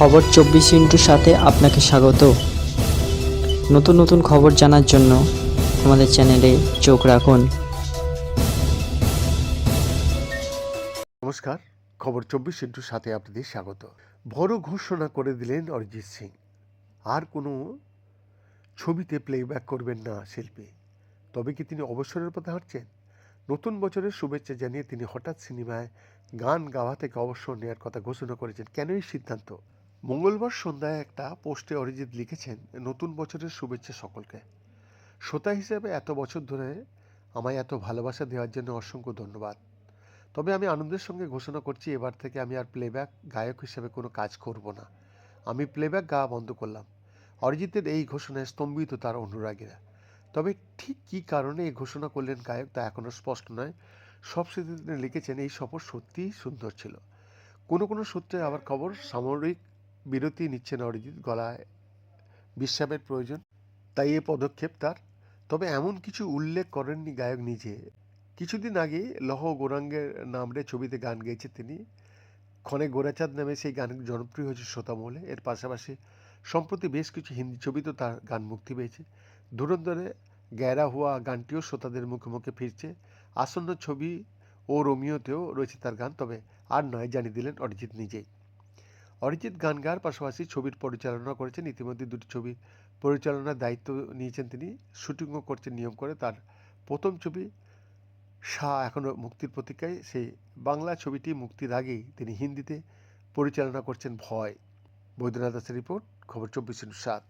খবর চব্বিশ ইন্টুর সাথে আপনাকে স্বাগত। নতুন নতুন খবর জানার জন্য আমাদের চ্যানেলে চোখ রাখুন। নমস্কার, খবর চব্বিশ ইন্টুর সাথে আপনাদের স্বাগত। বড় ঘোষণা করে দিলেন অরিজিৎ সিং। আর কোনো ছবিতে প্লেব্যাক করবেন না শিল্পী। তবে কি তিনি অবসরের পথে হাঁটছেন? নতুন বছরের শুভেচ্ছা জানিয়ে তিনি হঠাৎ সিনেমায় গান গাওয়া থেকে অবসর নেওয়ার কথা ঘোষণা করেছেন। কেন এই সিদ্ধান্ত? মঙ্গলবার সন্ধ্যায় একটা পোস্টে অরিজিৎ লিখেছেন, নতুন বছরের শুভেচ্ছা সকলকে। শ্রোতা হিসেবে এত বছর ধরে আমায় এত ভালোবাসা দেওয়ার জন্য অসংখ্য ধন্যবাদ। তবে আমি আনন্দের সঙ্গে ঘোষণা করছি, এবার থেকে আমি আর প্লেব্যাক গায়ক হিসেবে কোনো কাজ করব না। আমি প্লেব্যাক গাওয়া বন্ধ করলাম। অরিজিতের এই ঘোষণায় স্তম্ভিত তার অনুরাগীরা। তবে ঠিক কী কারণে এই ঘোষণা করলেন গায়ক তা এখনও স্পষ্ট নয়। সব তিনি লিখেছেন, এই সফর সত্যিই সুন্দর ছিল। কোনো কোনো সূত্রে আবার খবর, সামরিক বিরতি নিচ্ছেন অরিজিৎ গলায়। বিশ্রামের প্রয়োজন। তাই এ পদক্ষেপ তার। তবে এমন কিছু উল্লেখ করেননি গায়ক নিজে। কিছুদিন আগে লহ গোরাঙ্গের নামরে ছবিতে গান গেয়েছে তিনি। ক্ষণে গোরাচাঁদ নামে সেই গান জনপ্রিয় হয়েছে শ্রোতামহলে এর পাশাপাশি সম্প্রতি বেশ কিছু হিন্দি ছবিতেও তার গান মুক্তি পেয়েছে। ধুরন্ধরে গ্যারা হুয়া গানটিও শ্রোতাদের মুখে মুখে ফিরছে। আসন্ন ছবি ও রোমিওতেও রয়েছে তার গান। তবে আর নয় জানিয়ে দিলেন অরিজিৎ নিজেই। অরিজিৎ গান গাওয়ার পাশাপাশি ছবির পরিচালনা করেছেন। ইতিমধ্যে দুটি ছবি পরিচালনার দায়িত্ব নিয়েছেন তিনি। শুটিংও করছেন নিয়ম করে। তার প্রথম ছবি শাহ এখনও মুক্তির প্রতীক্ষায়। সেই বাংলা ছবিটি মুক্তির আগেই তিনি হিন্দিতে পরিচালনা করছেন ভয়। বৈদ্যনাথ দাসের রিপোর্ট, খবর চব্বিশ সাত।